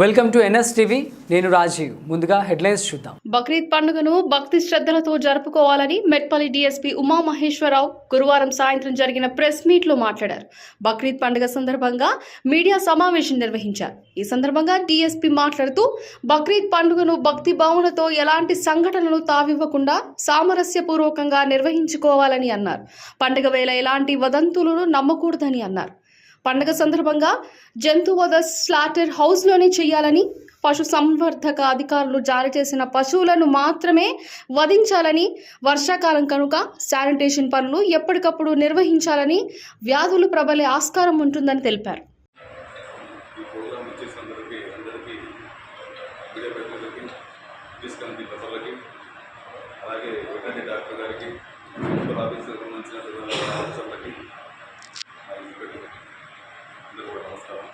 Welcome to NS TV నేను రాజీవ్. ముందుగా headlines చూద్దాం. బక్రీద్ పండుగను భక్తి శ్రద్ధలతో జరుపుకోవాలని మెట్పల్లి డీఎస్పీ ఉమా మహేశ్వరరావు గురువారం సాయంత్రం జరిగిన ప్రెస్ మీట్లో మాట్లాడారు. బక్రీద్ పండుగ సందర్భంగా మీడియా సమావేశం నిర్వహించారు. ఈ సందర్భంగా డీఎస్పీ మాట్లాడుతూ బక్రీద్ పండుగను భక్తి భావనతో ఎలాంటి సంఘటనలు తావివ్వకుండా సామరస్యపూర్వకంగా నిర్వహించుకోవాలని అన్నారు. పండుగ వేళ ఎలాంటి వదంతులను నమ్మకూడదని అన్నారు. పండగ సందర్భంగా జంతువధ స్లాటర్ హౌస్లోనే చేయాలని పశు సంవర్ధక అధికారులు జారీ చేసిన పశువులను మాత్రమే వధించాలని వర్షాకాలం కనుక శానిటేషన్ పనులు ఎప్పటికప్పుడు నిర్వహించాలని వ్యాధులు ప్రబలే ఆస్కారం ఉంటుందని తెలిపారు. అలాగే వెటర్నరీ డాక్టర్ గారికి మున్సిపల్ ఆఫీసర్ సంబంధించిన ఆఫీసర్లకి ఆ ఇన్స్పెక్టర్లకి అందరూ కూడా నమస్కారం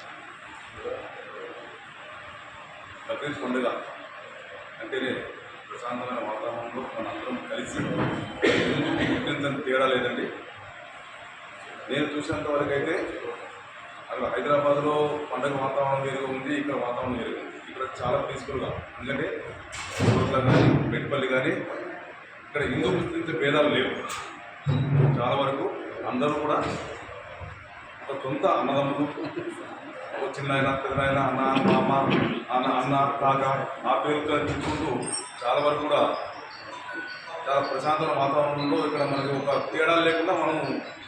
బక్రీద్ పండుగ అంటేనే ప్రశాంతమైన వాతావరణంలో మనందరం కలిసి గుర్తించని తేడా లేదండి. నేను చూసినంత వరకు అయితే అక్కడ హైదరాబాద్లో పండగ వాతావరణం వేరుగా ఉంది ఇక్కడ వాతావరణం వేరుగా ఉంది. ఇక్కడ చాలా పీస్ఫుల్గా ఎందుకంటే ఊర్లో కానీ మెట్పల్లి కానీ ఇక్కడ హిందూ ముస్లింస్ భేదాలు లేవు. చాలా వరకు అందరూ కూడా ఒక సొంత అన్నదమ్ములు. చిన్నాయన చిన్న ఆయన అన్న మామ అన్న అన్న కాక ఆ పేరుతో చూసుకుంటూ చాలా వరకు కూడా చాలా ప్రశాంతమైన వాతావరణంలో ఇక్కడ మనకి ఒక తేడా లేకుండా మనం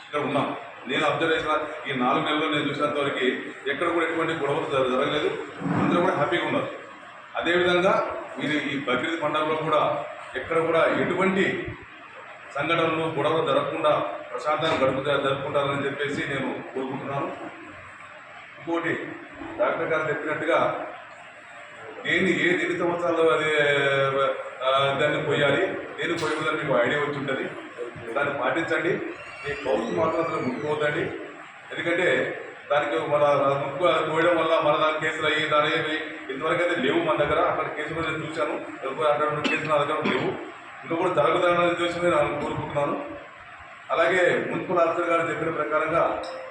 ఇక్కడ ఉన్నాం. నేను అబ్జర్వ్ చేసిన ఈ నాలుగు నెలల్లో నేను చూసినంత వరకు ఎక్కడ కూడా ఎటువంటి గొడవలు జరగలేదు. అందరూ కూడా హ్యాపీగా ఉన్నారు. అదేవిధంగా మీరు ఈ బక్రీద్ పండుగలో కూడా ఎక్కడ కూడా ఎటువంటి సంఘటనలు గొడవలు జరగకుండా ప్రశాంతంగా గడుపు జరుపుకుంటారని చెప్పేసి నేను కోరుకుంటున్నాను. ఇంకోటి డాక్టర్ గారు చెప్పినట్టుగా నేను ఏ ఎన్ని సంవత్సరాలు అది దాన్ని కొయ్యాలి నేను కొయ్యకూడదని మీకు ఐడియా వచ్చి ఉంటుంది దాన్ని పాటించండి. మీ కౌలు మాత్రం అసలు ముట్టుకోవద్దండి. ఎందుకంటే దానికి మన ముక్కు కోయడం వల్ల మన దాని కేసులు అయ్యి దాని ఏమి ఇంతవరకు అయితే లేవు మన దగ్గర. అక్కడ కేసులు నేను చూశాను. అక్కడ కేసులు నా దగ్గర లేవు. ఇంకా కూడా జరుగుతాయన్న ఉద్దేశం నేను కోరుకుంటున్నాను అలాగే మున్సిపల్ ఆఫీసర్ గారు చెప్పిన ప్రకారంగా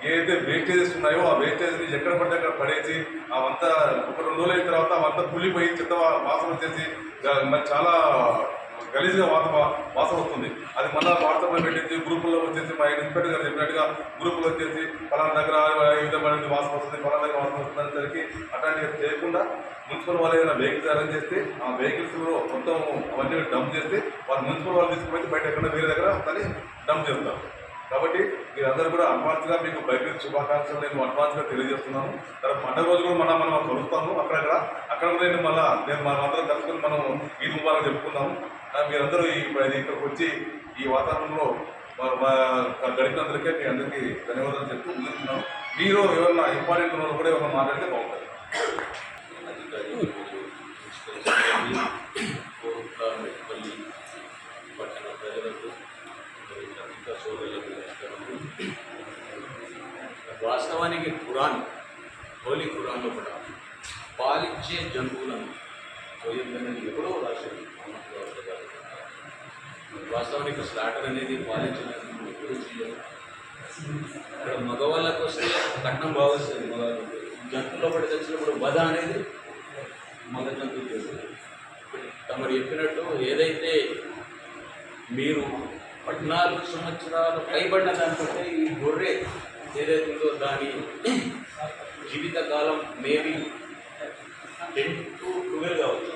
ఏదైతే వేస్టేజెస్ ఉన్నాయో ఆ వేస్టేజ్ని ఎక్కడ పడితే అక్కడ పడేసి అవంతా ఒక రెండు రోజులు అయిన తర్వాత అవంతా పులిపోయి చెత్త వాసన వచ్చేసి మరి చాలా గలీజ్గా వాత వాసన వస్తుంది. అది మళ్ళీ వాట్సాప్లో పెట్టేసి గ్రూపుల్లో వచ్చేసి మా ఇన్స్పెక్టర్ గారు చెప్పినట్టుగా గ్రూపులో వచ్చేసి ఫలానా దగ్గర ఈ విధమైన వాసన వస్తుంది ఫలానా దగ్గర వాసన వస్తుంది అనేసరికి అట్లాంటివి చేయకుండా మున్సిపల్ వాళ్ళు ఏదైనా వెహికల్స్ అరేంజ్ చేస్తే ఆ వెహికల్స్లో మొత్తం అవన్నీ డంప్ చేస్తే వాళ్ళు మున్సిపల్ వాళ్ళు తీసుకుపోయి బయట ఎక్కడ వేరే దగ్గర దాన్ని డంప్ చేస్తారు. కాబట్టి మీరందరూ కూడా అడ్వాన్స్గా మీకు బయట శుభాకాంక్షలు నేను అడ్వాన్స్గా తెలియజేస్తున్నాను. తర్వాత పండుగ రోజు కూడా మనం మనం కలుస్తాము అక్కడక్కడ. అక్కడ కూడా నేను మళ్ళీ నేను మనందరం కలుసుకొని మనం ఈ ముబారక్ చెప్పుకుందాము మీరందరూ ఈ ఇక్కడికి వచ్చి ఈ వాతావరణంలో మా- గడిపినందుకే మీ అందరికీ ధన్యవాదాలు చెప్తూ ముందుతున్నాను మీరు ఎవరన్నా ఇంపార్టెంట్ ఉన్న కూడా ఎవరైనా మాట్లాడితే బాగుంటుంది. పట్టణ ప్రజలకు సోదరులకు వాస్తవానికి ఖురాన్ హోలీ ఖురాన్లో కూడా పాలించే జంతువులను కోయొద్దనని ఎప్పుడో రాశారు వాస్తవానికి స్లాటర్ అనేది పాలించిన ఎప్పుడు చేయాలి ఇక్కడ మగవాళ్ళకు వస్తే కట్నం బాగుస్తుంది మగవాళ్ళకి జంతువులో పడి తెచ్చినప్పుడు వధ అనేది మగ జంతువు చేస్తుంది తమరు చెప్పినట్టు ఏదైతే మీరు పద్నాలుగు సంవత్సరాలు పైబడిన దానికంటే ఈ గొర్రె ఏదైతే ఉందో దాని జీవితకాలం మేబీ టెన్ టు ట్వెల్వ్ కావచ్చు.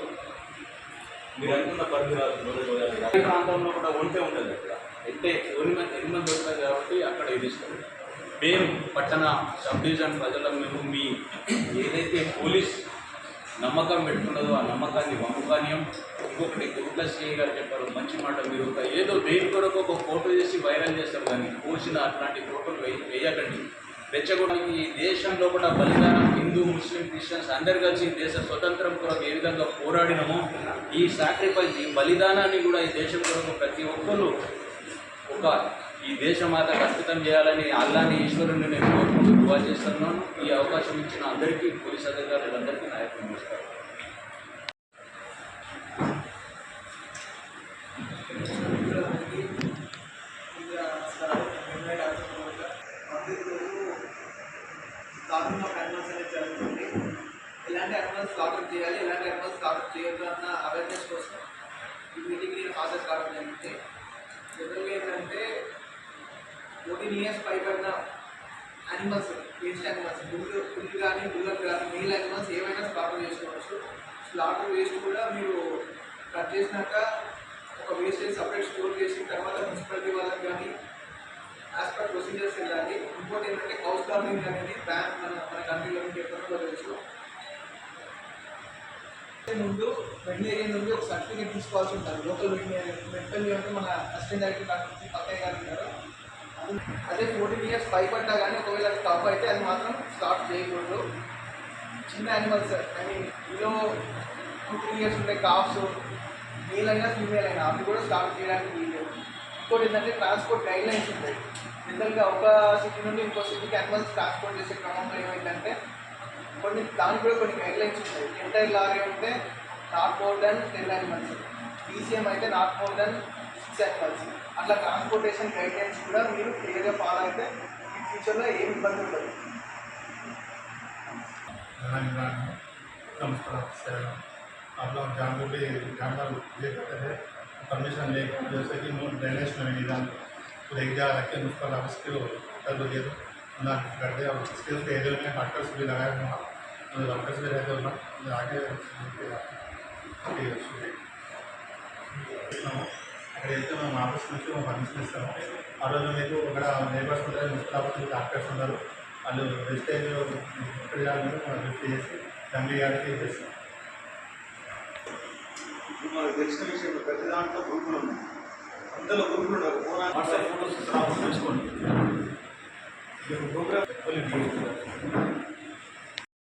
మీరు అనుకున్న పరిధిరాలు గొర్రె గొర్రె ఈ ప్రాంతంలో కూడా ఒంటే ఉంటుంది అక్కడ అంటే ఎన్ని మంది ఉంటుంది కాబట్టి అక్కడ ఇది ఇస్తారు మేము పట్టణ సబ్ డివిజన్ ప్రజల మేము మీ ఏదైతే పోలీస్ నమ్మకం పెట్టుకున్నదో ఆ నమ్మకాన్ని వంపుకాన్యం ఇంకొకటి గుడ్ల సిఐ గారు చెప్పారు మంచి మాట మీరు ఒక ఏదో దేని కొరకు ఒక ఫోటో చేసి వైరల్ చేస్తారు కానీ పోసిన అట్లాంటి ఫోటోలు వేయకండి. రెచ్చగొట్టడానికి ఈ దేశంలో కూడా బలిదానం హిందూ ముస్లిం క్రిస్టియన్స్ అందరు కలిసి ఈ దేశ స్వతంత్రం కొరకు ఏ విధంగా పోరాడినమో ఈ సాక్రిఫైస్ ఈ బలిదానాన్ని కూడా ఈ దేశం కొరకు ప్రతి ఒక్కరు ఒక ఈ దేశమాతకు అర్పితం చేయాలని అల్లాని ఈశ్వరుని నేను కోరుకుంటూ దువా చేస్తున్నాను. ఈ అవకాశం ఇచ్చిన అందరికీ పోలీస్ అధికారులందరికీ నాయకులు యొక్క నమస్కారం. ఎలాంటి అనిమల్స్ స్లాటర్ చేయాలి ఎలాంటి అనిమల్స్ స్లాటర్ చేయొద్దు అన్న అవేర్నెస్ కోసం ఈ మీటింగ్ నేను హాజరు కావడం జరిగింది జనరల్గా ఏంటంటే ఫోర్టీన్ ఇయర్స్ పైబడిన animals waste animals bull bull కానీ బుల్లర్ కానీ మెయిల్ యానిమల్స్ ఏమైనా స్లాటర్ చేసుకోవచ్చు. స్లాటర్ వేస్ట్ కూడా మీరు కట్ చేసినాక ఒక వేస్టేజ్ సపరేట్ స్టోర్ చేసి తర్వాత మున్సిపాలిటీ వాళ్ళకి కానీ యాజ్ పర్ ప్రొసీజర్స్ వెళ్ళాలి. ఇంకోటి ఏంటంటే కౌస్ కార్మింగ్ అనేది బ్యాన్ మన మన కంట్రీలో మీకు ఎక్కడో తెలుసు. ముందు వెటనరీ నుండి ఒక సర్టిఫికేట్ తీసుకోవాల్సి ఉంటుంది. లోకల్ వెటనరీ వెటనరీ అంటే మన అసిస్టెంట్ డైరెక్టర్ డాక్టర్ పక్కయ్య గారు ఉంటారు. అదే ఫోర్టీన్ ఇయర్స్ పైపడ్డా కానీ ఒకవేళ అది తప్పు అయితే అది మాత్రం స్టార్ట్ చేయకూడదు. చిన్న యానిమల్స్ ఐ మీన్ ఇందులో టూ త్రీ ఇయర్స్ ఉండే కాఫ్స్ మేల్ అయినా ఫీమేల్ అయినా అవి కూడా స్టార్ట్ చేయడానికి వీలు ఇంకోటి ఏంటంటే ట్రాన్స్పోర్ట్ గైడ్ లైన్స్ ఉంటాయి జనరల్గా ఒక సిటీ నుండి ఇంకో సిటీకి యానిమల్స్ ట్రాన్స్పోర్ట్ చేసే క్రమంలో ఏమైందంటే కొన్ని దానికి కూడా కొన్ని గైడ్ లైన్స్ ఉంటాయి ఎంటైర్ లారీ ఉంటే not more than ten animals DCM అయితే not more than six animals అట్లా ట్రాన్స్పోర్టేషన్ గైడ్ లైన్స్ కూడా మీరు క్లియర్గా ఫాలో అయితే ఈ ఫ్యూచర్లో ఏం ఇబ్బంది ఉండదు तेलंगाना नमस्कार से आप लोग जानवर भी जानवर ये करते थे परमिशन ले जैसे कि नो ड्रेनेज में निदान तो एक जगह रख के उस पर आप इसके कर दो दिए तो ना कर दे और इसके उसके एरिया में डॉक्टर्स भी लगाए हुए అది అవకాశం లేకుండా ఆగే అక్కడ వెళ్తే మనం ఆఫీస్ నుంచి మేము పర్మిషన్ ఇస్తాము ఆ రోజు మీకు అక్కడ నేబర్స్ ఉంటారు ముస్తాబులు డాక్టర్స్ ఉన్నారు వాళ్ళు వెజిటేజ్ ఇక్కడ కావాలని మనం లిఫ్ట్ చేసి ఫ్యామిలీ గారికి చేస్తాం మనకు తెలిసిన విషయం ప్రతి దాంట్లో గ్రూపులు ఉన్నాయి. అందులో గ్రూపులు ఉండవు వాట్సాప్ ఫోటోస్ రావచ్చు